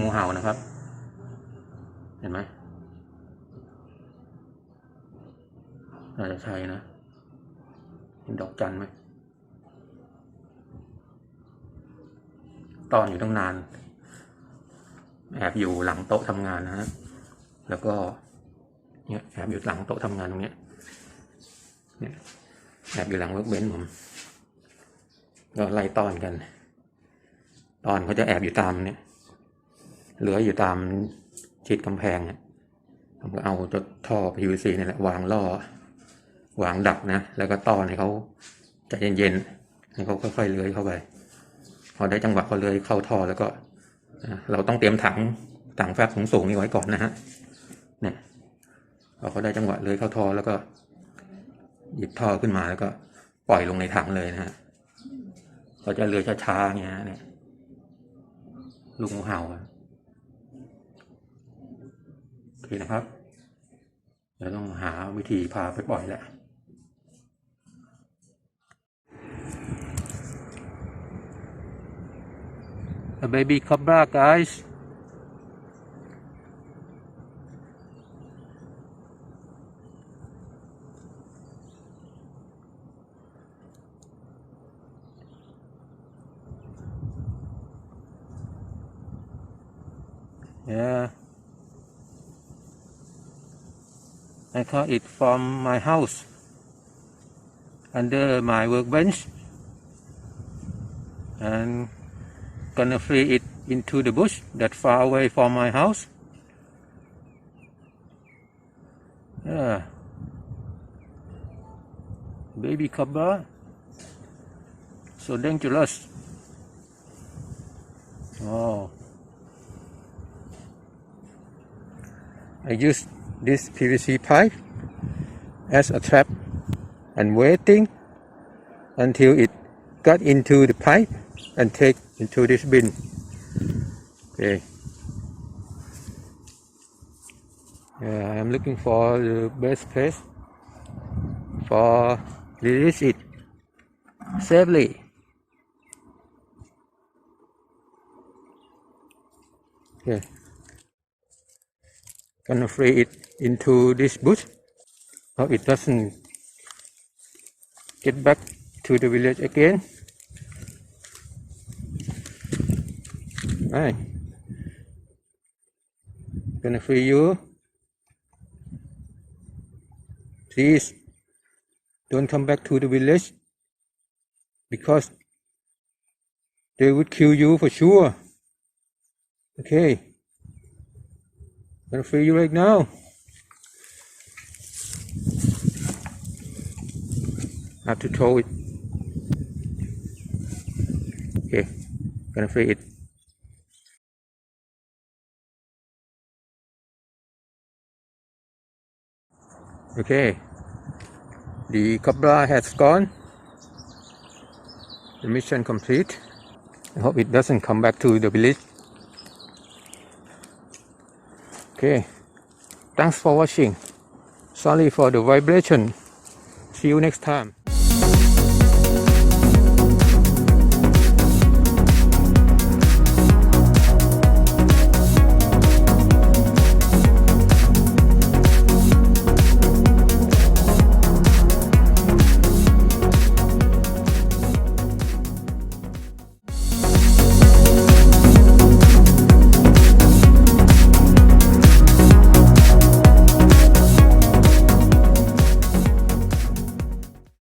งูเห่านะครับ เห็นไหมน่าจะใช่นะเห็นดอกจันไหมตอนอยู่ตั้งนาน แอบอยู่หลังโต๊ะทำงานนะฮะแล้วก็เนี่ยแอบอยู่หลังโต๊ะทำงานตรงเนี้ยเนี่ยแอบอยู่หลังเวิร์กเบนซ์ผมก็ไล่ตอนกัน ตอนเขาจะแอบอยู่ตามเนี่ย เหลืออยู่ตามชิดกำแพงเนี่ยผมก็เอาท่อ PVC นี่แหละวางล่อ วางดักนะ แล้วก็ต้อนให้เขาใจเย็นๆให้เขาค่อยๆเลื้อยเข้าไป พอได้จังหวะเขาเลื้อยเข้าท่อแล้วก็ เราต้องเตรียมถังถังแฟบสูงๆนี่ไว้ก่อนนะฮะเนี่ยพอเขาได้จังหวะเลื้อยเข้าท่อแล้วก็ หยิบท่อขึ้นมาแล้วก็ปล่อยลงในถังเลยนะฮะเขาจะเลื้อยช้าๆอย่างเงี้ยฮะเนี่ยลูกงูเห่า อะโอเคนะครับเดี๋ยวต้องหาวิธีพาไปปล่อยแหละ A baby cobra guys Yeah. I caught it from my house under my workbench and gonna free it into the bush that far away from my house. Yeah. Baby cobra. So dangerous. Oh. I use this PVC pipe as a trap and waiting until it got into the pipe and take into this bin. Okay. Yeah, I'm looking for the best place for release it safely. Okay. Gonna free it into this bush so it doesn't get back to the village again. Right. Gonna free you. Please don't come back to the village because they would kill you for sure. Okay. Gonna free you right now. Have to throw it. Okay. Gonna free it. Okay. The cobra has gone. The mission complete. I hope it doesn't come back to the village. Okay. Thanks for watching. Sorry for the vibration. See you next time.